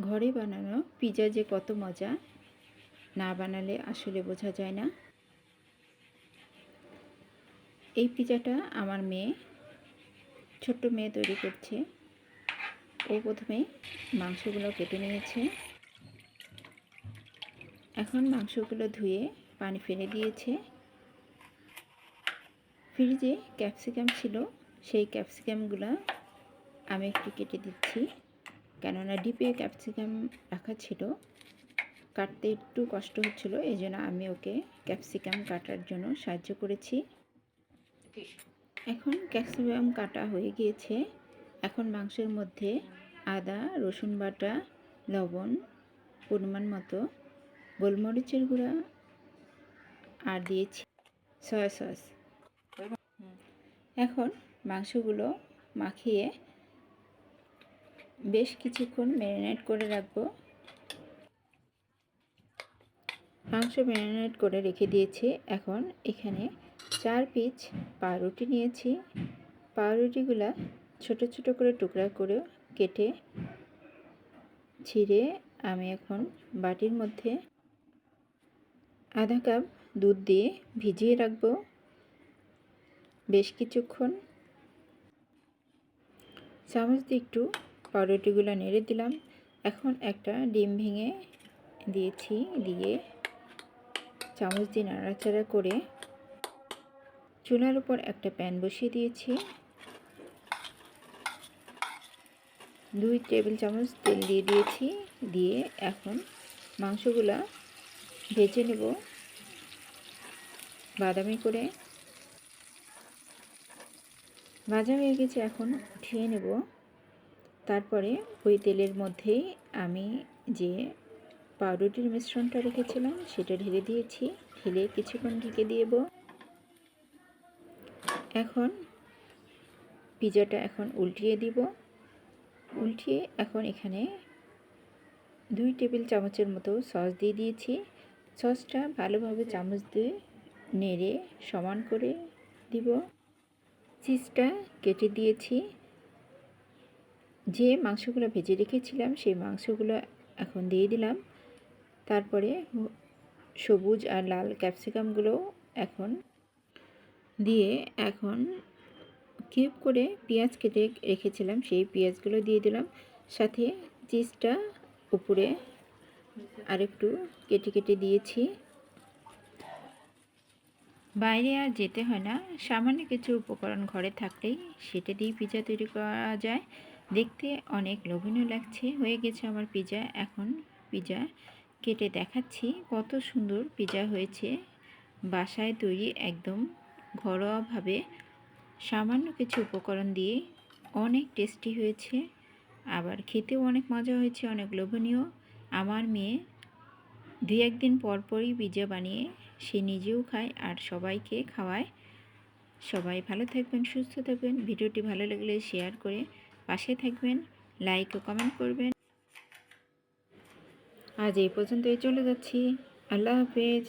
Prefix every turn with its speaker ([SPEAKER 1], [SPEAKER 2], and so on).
[SPEAKER 1] ঘরে বানানো পিৎজা যে কত মজা, না বানালে আসলে বোঝা যায় না। এই পিৎজাটা আমার মেয়ে, ছোট্ট মেয়ে তৈরি করছে। ও প্রথমে মাংসগুলো কেটে নিয়েছে। এখন মাংসগুলো ধুয়ে পানি ফেলে দিয়েছে। ফ্রিজে ক্যাপসিকাম ছিল, সেই ক্যাপসিকামগুলো আমি একটু কেটে দিচ্ছি। কেননা ডিপে ক্যাপসিকাম রাখা ছিল, কাটতে একটু কষ্ট হচ্ছিল, এই জন্য আমি ওকে ক্যাপসিকাম কাটার জন্য সাহায্য করেছি। এখন ক্যাপসিকাম কাটা হয়ে গিয়েছে। এখন মাংসের মধ্যে আদা, রসুন বাটা, লবণ, পরিমাণ মতো গোলমরিচের গুঁড়া আর দিয়েছি, সয়া সস। এখন মাংসগুলো মাখিয়ে বেশ কিছুক্ষণ ম্যারিনেট করে রাখব। মাংস ম্যারিনেট করে রেখে দিয়েছি। এখন এখানে চার পিস পাউরুটি নিয়েছি। পাউরুটিগুলা ছোট ছোট করে টুকরা করে কেটে ছিঁড়ে আমি এখন বাটির মধ্যে আধা কাপ দুধ দিয়ে ভিজিয়ে রাখব। বেশ কিছুক্ষণ। চামচ দিয়ে একটু পাউরুটিগুলো নেড়ে দিলাম। এখন একটা ডিম ভেঙে দিয়েছি, দিয়ে চামচ দিয়ে নাড়াচাড়া করে চুলার উপর একটা প্যান বসিয়ে দিয়েছি। দুই টেবিল চামচ তেল দিয়ে দিয়েছি, দিয়ে এখন মাংসগুলা ভেজে নেব। বাদামি করে ভাজা হয়ে গেছে, এখন উঠিয়ে নেব। তারপরে ওই তেলের মধ্যেই আমি যে পাউরুটির মিশ্রণটা রেখেছিলাম, সেটা ঢেলে দিয়েছি। ঢেলে কিছুক্ষণ ঢেকে দিয়েব এখন পিজাটা এখন উল্টিয়ে দিব। উল্টিয়ে এখন এখানে দুই টেবিল চামচের মতো সস দিয়ে দিয়েছি। সসটা ভালোভাবে চামচ দিয়ে নেড়ে সমান করে দিব। চিজটা কেটে দিয়েছি। যে মাংসগুলো ভেজে রেখেছিলাম, সেই মাংসগুলো এখন দিয়ে দিলাম। তারপরে সবুজ আর লাল ক্যাপসিকামগুলো এখন দিয়ে এখন কিউব করে পেঁয়াজ কেটে রেখেছিলাম, সেই পেঁয়াজগুলো দিয়ে দিলাম। সাথে চিজটা উপরে আরেকটু কেটে কেটে দিয়েছি। বাইরে আর যেতে হয় না, সামান্য কিছু উপকরণ ঘরে থাকলেই সেটা দিয়ে পিজা তৈরি করা যায়। দেখতে অনেক লোভনীয় লাগছে। হয়ে গেছে আমার পিজা। এখন পিজা কেটে দেখাচ্ছি কত সুন্দর পিজা হয়েছে। বাসায় তৈরি একদম ঘরোয়াভাবে সামান্য কিছু উপকরণ দিয়ে অনেক টেস্টি হয়েছে। আবার খেতেও অনেক মজা হয়েছে, অনেক লোভনীয়। আমার মেয়ে দুই একদিন পর পরই পিজা বানিয়ে সে নিজেও খায় আর সবাইকে খাওয়ায়। সবাই ভালো থাকবেন, সুস্থ থাকবেন। ভিডিওটি ভালো লাগলে শেয়ার করে পাশে থাকবেন লাইক ও কমেন্ট করবেন। আজ এই পর্যন্তই চলে যাচ্ছি। আল্লাহ হাফেজ।